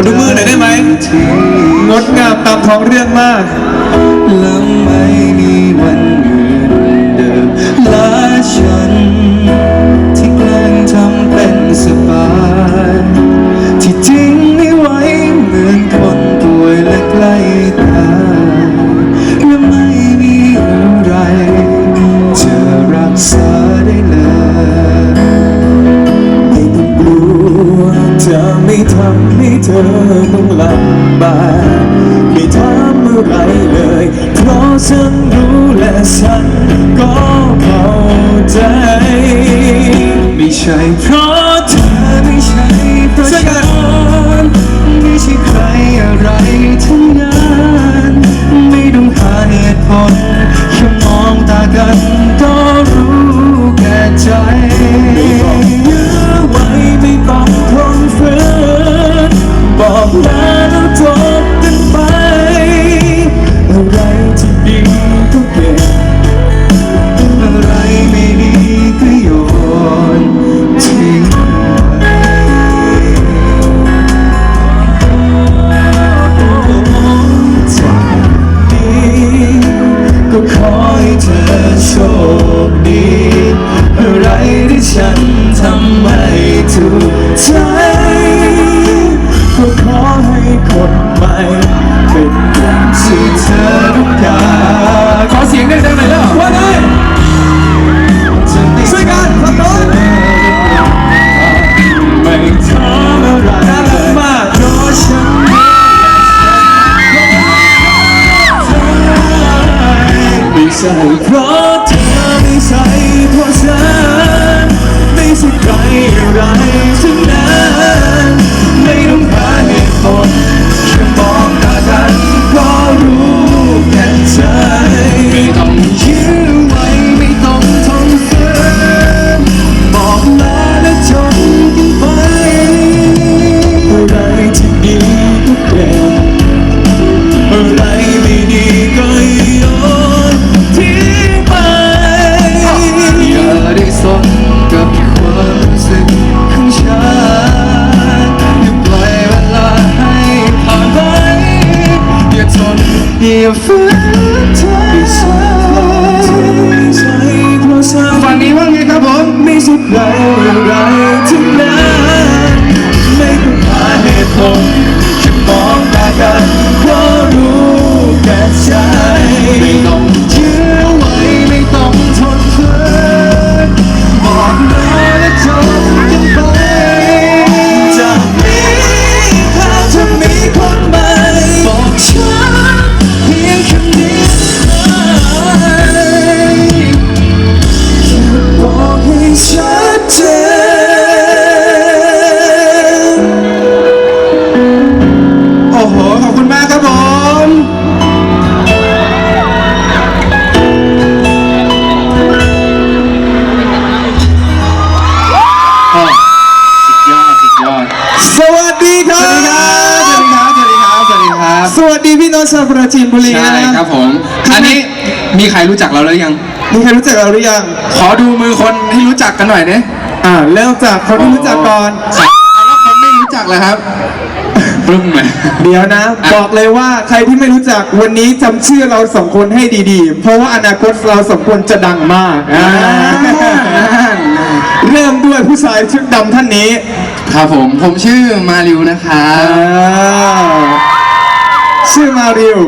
อดูมือหน่อยได้ไหมงดงามตามท้องเรื่องมากและไม่มีวันอื่นเดิมและฉัน ที่แกล้งทำเป็นสบาย ที่จริงไม่ไหวเหมือนคนป่วยและใกล้ตาย ก็เข้าใจ ไม่ใช่เพราะเธอ ใช่เพราะเธอไม่ใช่เพราะฉันไม่ใช่ใครอะไรทั้งนั้น อ ชาวปราจีนบุรีใช่นะ ครับผม อันนี้มีใครรู้จักเราแล้วยัง มีใครรู้จักเราหรือยัง ขอดูมือคนที่รู้จักกันหน่อยเนี่ยอ่าเริ่มจากคนที่รู้จักก่อนเอาแล้วคนไม่รู้จักเลยครับปรึ้มเลยเดี๋ยวนะอะบอกเลยว่าใครที่ไม่รู้จักวันนี้จำชื่อเราสองคนให้ดีๆ เพราะว่าอนาคตเราสองคนจะดังมากอ่าเริ่มด้วยผู้ชายชุดดำท่านนี้ ครับผม ผมชื่อมาริวนะครับอ่า ชื่อมาริว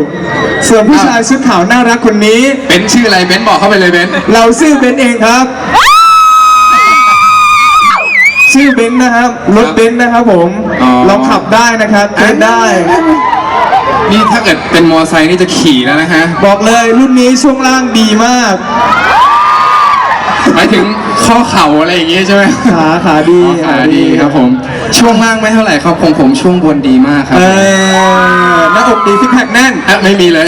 ส่วนผู้ชายชุดขาวน่ารักคนนี้เป็นชื่ออะไรเบนซ์บอกเข้าไปเลยเบนซ์เราชื่อเบนซ์เองครับ ชื่อเบนซ์นะครับรถเบนซ์นะครับผมเราขับได้นะครับเต้นได้ นี่ถ้าเกิดเป็นมอไซค์นี่จะขี่แล้วนะฮะบอกเลยรุ่นนี้ช่วงล่างดีมากหมายถึงข้อเข่าอะไรอย่างงี้ใช่ไหมขาขาดีอ๋อขาดีครับผม ช่วงล่างไม่เท่าไหร่ครับของผมช่วงบนดีมากครับเออหน้าอกดีซิกแพคแน่นอะไม่มีเลย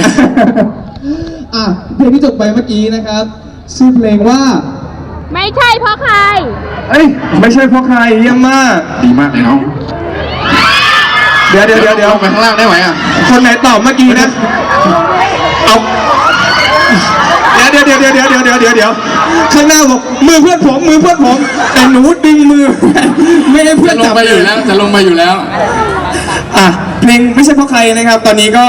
อะเพลงที่จบไปเมื่อกี้นะครับชื่อเพลงว่า ไม่ใช่เพราะใคร เอ้ยไม่ใช่เพราะใครเยี่ยมมาก ดีมากเลยน้องเดี๋ยวเดี๋ยวเดี๋ยวเดี๋ยวลงไปข้างล่างได้ไหมอะคนไหนตอบเมื่อกี้นะเอาเี๋ยวเดี๋ยวเดี๋ยวเดี๋ยวเดี๋ยวเดี๋ยวเดี๋ยวเดี๋ยวข้างหน้าบอกมือเพื่อนผมมือเพื่อนผมแต่หนูดึงมือ ไม่ให้เพื่อนจับไปอยู่แล้วจะลงมาอยู่แล้ว อะเพลงไม่ใช่เพราะใครนะครับ ตอนนี้ก็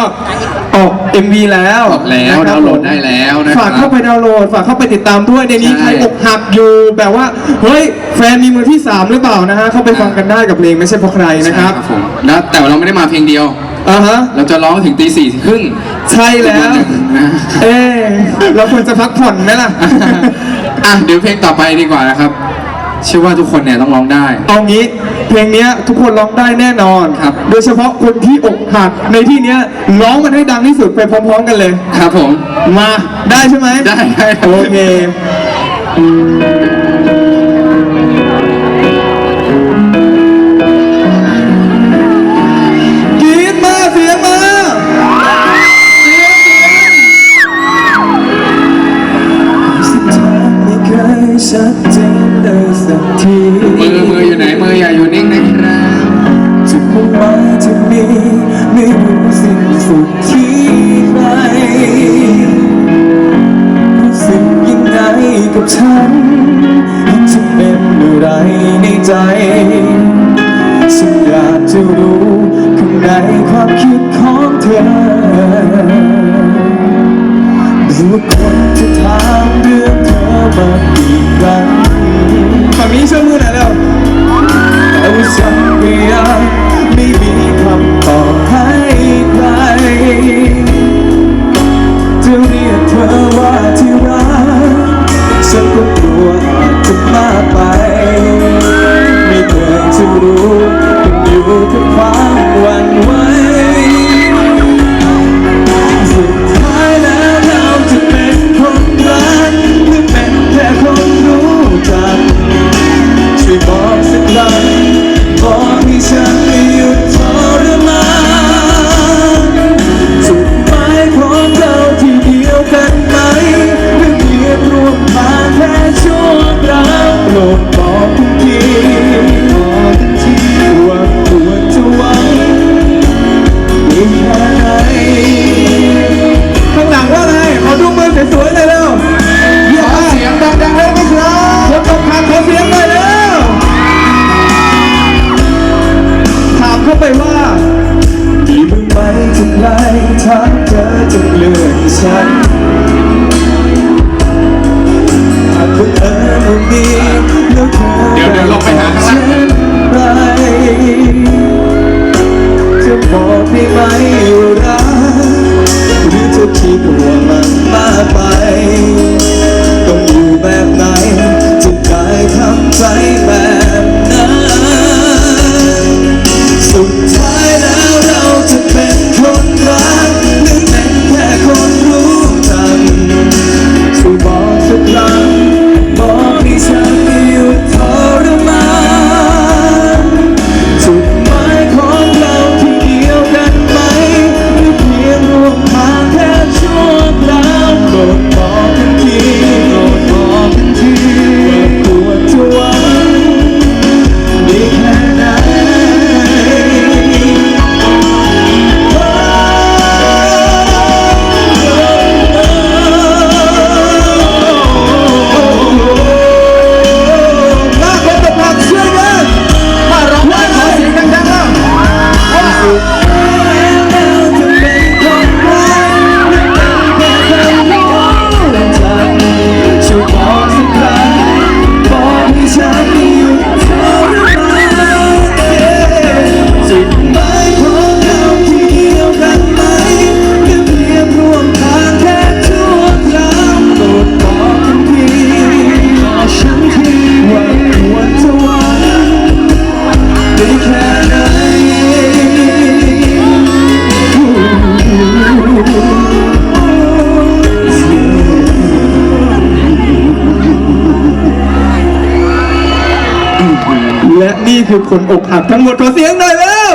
ออก MV แล้วอแล้วนะครัดาวน์โหลดได้แล้วนะฝากเข้าไปดาวน์โหลดฝากเข้าไปติดตามด้วยในนี้ใครอกหักอยู่แบบว่าเฮ้ยแฟนมีมือที่สามหรือเปล่านะฮะเข้าไปฟังกันได้กับเพลงไม่ใช่เพราะใครนะครับ ใช่แล้วแต่เราไม่ได้มาเพลงเดียว อ่าฮะ เราจะร้องถึงตีสี่ครึ่งใช่แล้วนะเอ๊ะเราควรจะพักผ่อนไหมล่ะ อะเดี๋ยวเพลงต่อไปดีกว่านะครับ เชื่อว่าทุกคนเนี่ยต้องร้องได้ เอางี้เพลงเนี้ยทุกคนร้องได้แน่นอนครับ โดยเฉพาะคนที่อกหักในที่เนี้ยร้องมันให้ดังที่สุดไปพร้อมๆกันเลย ครับผม มาได้ใช่ไหมได้ได้ โอเค sa คือคนอกหักทั้งหมดขอเสียงหน่อยเร็ว